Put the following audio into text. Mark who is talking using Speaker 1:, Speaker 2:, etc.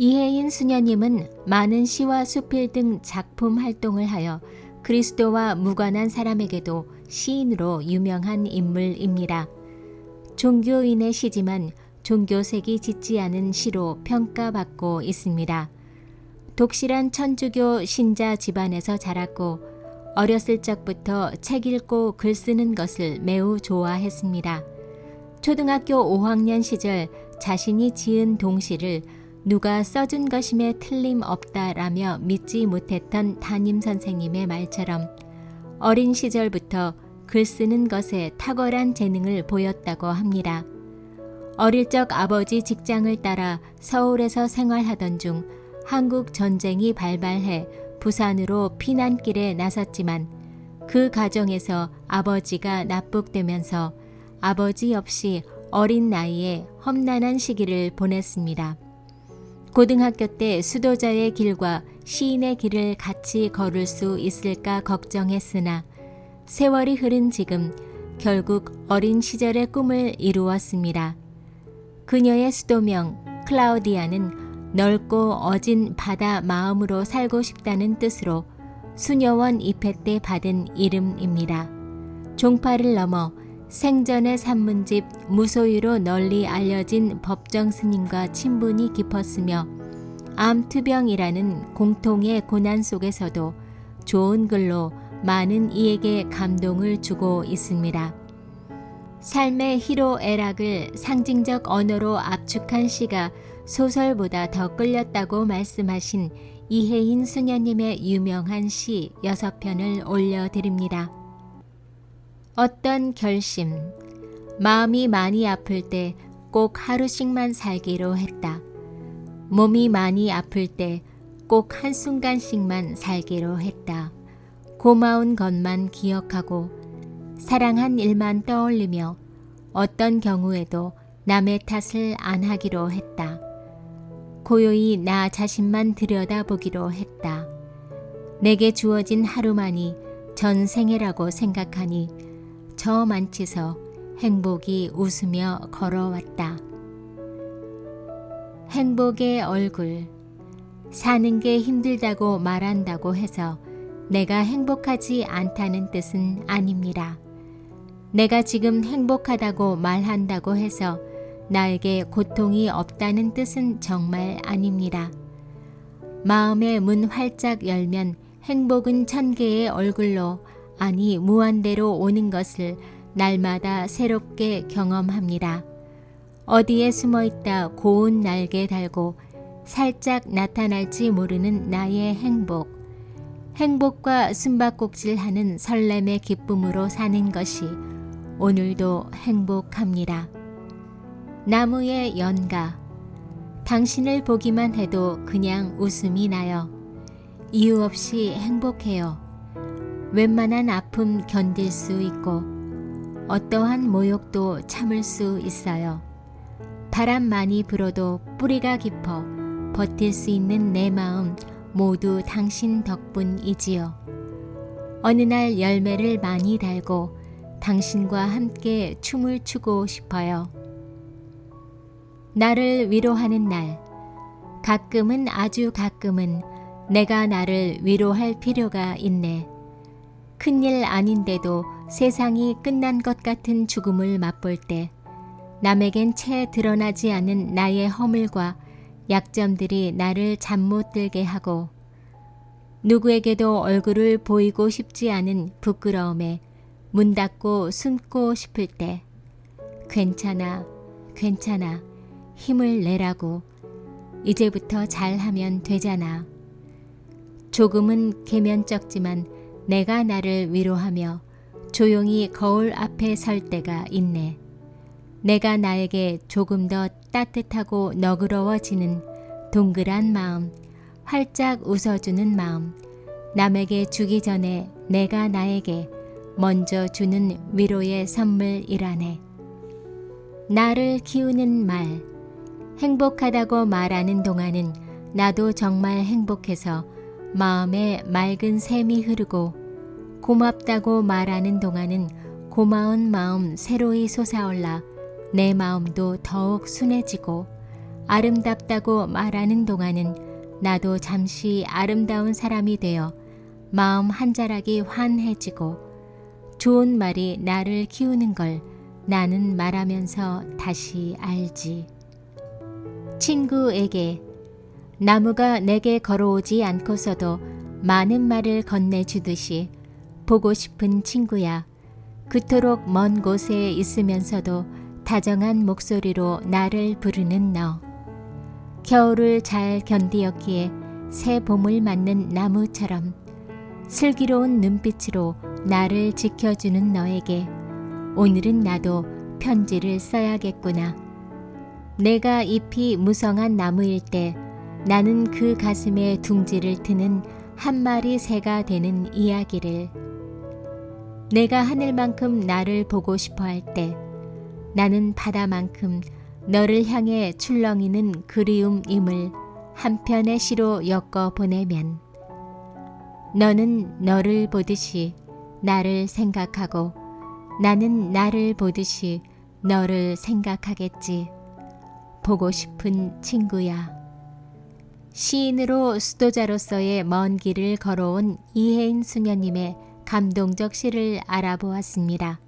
Speaker 1: 이혜인 수녀님은 많은 시와 수필 등 작품 활동을 하여 그리스도와 무관한 사람에게도 시인으로 유명한 인물입니다. 종교인의 시지만 종교색이 짙지 않은 시로 평가받고 있습니다. 독실한 천주교 신자 집안에서 자랐고 어렸을 적부터 책 읽고 글 쓰는 것을 매우 좋아했습니다. 초등학교 5학년 시절 자신이 지은 동시를 누가 써준 것임에 틀림없다라며 믿지 못했던 담임 선생님의 말처럼 어린 시절부터 글 쓰는 것에 탁월한 재능을 보였다고 합니다. 어릴 적 아버지 직장을 따라 서울에서 생활하던 중 한국 전쟁이 발발해 부산으로 피난길에 나섰지만 그 과정에서 아버지가 납북되면서 아버지 없이 어린 나이에 험난한 시기를 보냈습니다. 고등학교 때 수도자의 길과 시인의 길을 같이 걸을 수 있을까 걱정했으나 세월이 흐른 지금 결국 어린 시절의 꿈을 이루었습니다. 그녀의 수도명 클라우디아는 넓고 어진 바다 마음으로 살고 싶다는 뜻으로 수녀원 입회 때 받은 이름입니다. 종파를 넘어 생전의 산문집 무소유로 널리 알려진 법정 스님과 친분이 깊었으며 암투병이라는 공통의 고난 속에서도 좋은 글로 많은 이에게 감동을 주고 있습니다. 삶의 희로애락을 상징적 언어로 압축한 시가 소설보다 더 끌렸다고 말씀하신 이혜인 수녀님의 유명한 시 여섯 편을 올려드립니다. 어떤 결심, 마음이 많이 아플 때 꼭 하루씩만 살기로 했다. 몸이 많이 아플 때 꼭 한순간씩만 살기로 했다. 고마운 것만 기억하고 사랑한 일만 떠올리며 어떤 경우에도 남의 탓을 안 하기로 했다. 고요히 나 자신만 들여다보기로 했다. 내게 주어진 하루만이 전생애라고 생각하니 저 만치서 행복이 웃으며 걸어왔다. 행복의 얼굴. 사는 게 힘들다고 말한다고 해서 내가 행복하지 않다는 뜻은 아닙니다. 내가 지금 행복하다고 말한다고 해서 나에게 고통이 없다는 뜻은 정말 아닙니다. 마음의 문 활짝 열면 행복은 천 개의 얼굴로 아니 무한대로 오는 것을 날마다 새롭게 경험합니다. 어디에 숨어 있다 고운 날개 달고 살짝 나타날지 모르는 나의 행복. 행복과 숨바꼭질 하는 설렘의 기쁨으로 사는 것이 오늘도 행복합니다. 나무의 연가. 당신을 보기만 해도 그냥 웃음이 나요. 이유 없이 행복해요. 웬만한 아픔 견딜 수 있고 어떠한 모욕도 참을 수 있어요. 바람 많이 불어도 뿌리가 깊어 버틸 수 있는 내 마음 모두 당신 덕분이지요. 어느 날 열매를 많이 달고 당신과 함께 춤을 추고 싶어요. 나를 위로하는 날. 가끔은 아주 가끔은 내가 나를 위로할 필요가 있네. 큰일 아닌데도 세상이 끝난 것 같은 죽음을 맛볼 때 남에겐 채 드러나지 않은 나의 허물과 약점들이 나를 잠 못 들게 하고 누구에게도 얼굴을 보이고 싶지 않은 부끄러움에 문 닫고 숨고 싶을 때 괜찮아, 괜찮아, 힘을 내라고 이제부터 잘하면 되잖아. 조금은 계면쩍지만 내가 나를 위로하며 조용히 거울 앞에 설 때가 있네. 내가 나에게 조금 더 따뜻하고 너그러워지는 동그란 마음, 활짝 웃어주는 마음, 남에게 주기 전에 내가 나에게 먼저 주는 위로의 선물이라네. 나를 키우는 말, 행복하다고 말하는 동안은 나도 정말 행복해서 마음에 맑은 샘이 흐르고 고맙다고 말하는 동안은 고마운 마음 새로이 솟아올라 내 마음도 더욱 순해지고 아름답다고 말하는 동안은 나도 잠시 아름다운 사람이 되어 마음 한 자락이 환해지고 좋은 말이 나를 키우는 걸 나는 말하면서 다시 알지. 친구에게 나무가 내게 걸어오지 않고서도 많은 말을 건네주듯이 보고 싶은 친구야. 그토록 먼 곳에 있으면서도 다정한 목소리로 나를 부르는 너. 겨울을 잘 견디었기에 새 봄을 맞는 나무처럼 슬기로운 눈빛으로 나를 지켜주는 너에게 오늘은 나도 편지를 써야겠구나. 내가 잎이 무성한 나무일 때 나는 그 가슴에 둥지를 트는 한 마리 새가 되는 이야기를 내가 하늘만큼 나를 보고 싶어 할 때 나는 바다만큼 너를 향해 출렁이는 그리움임을 한 편의 시로 엮어 보내면 너는 너를 보듯이 나를 생각하고 나는 나를 보듯이 너를 생각하겠지. 보고 싶은 친구야. 시인으로 수도자로서의 먼 길을 걸어온 이혜인 수녀님의 감동적 시를 알아보았습니다.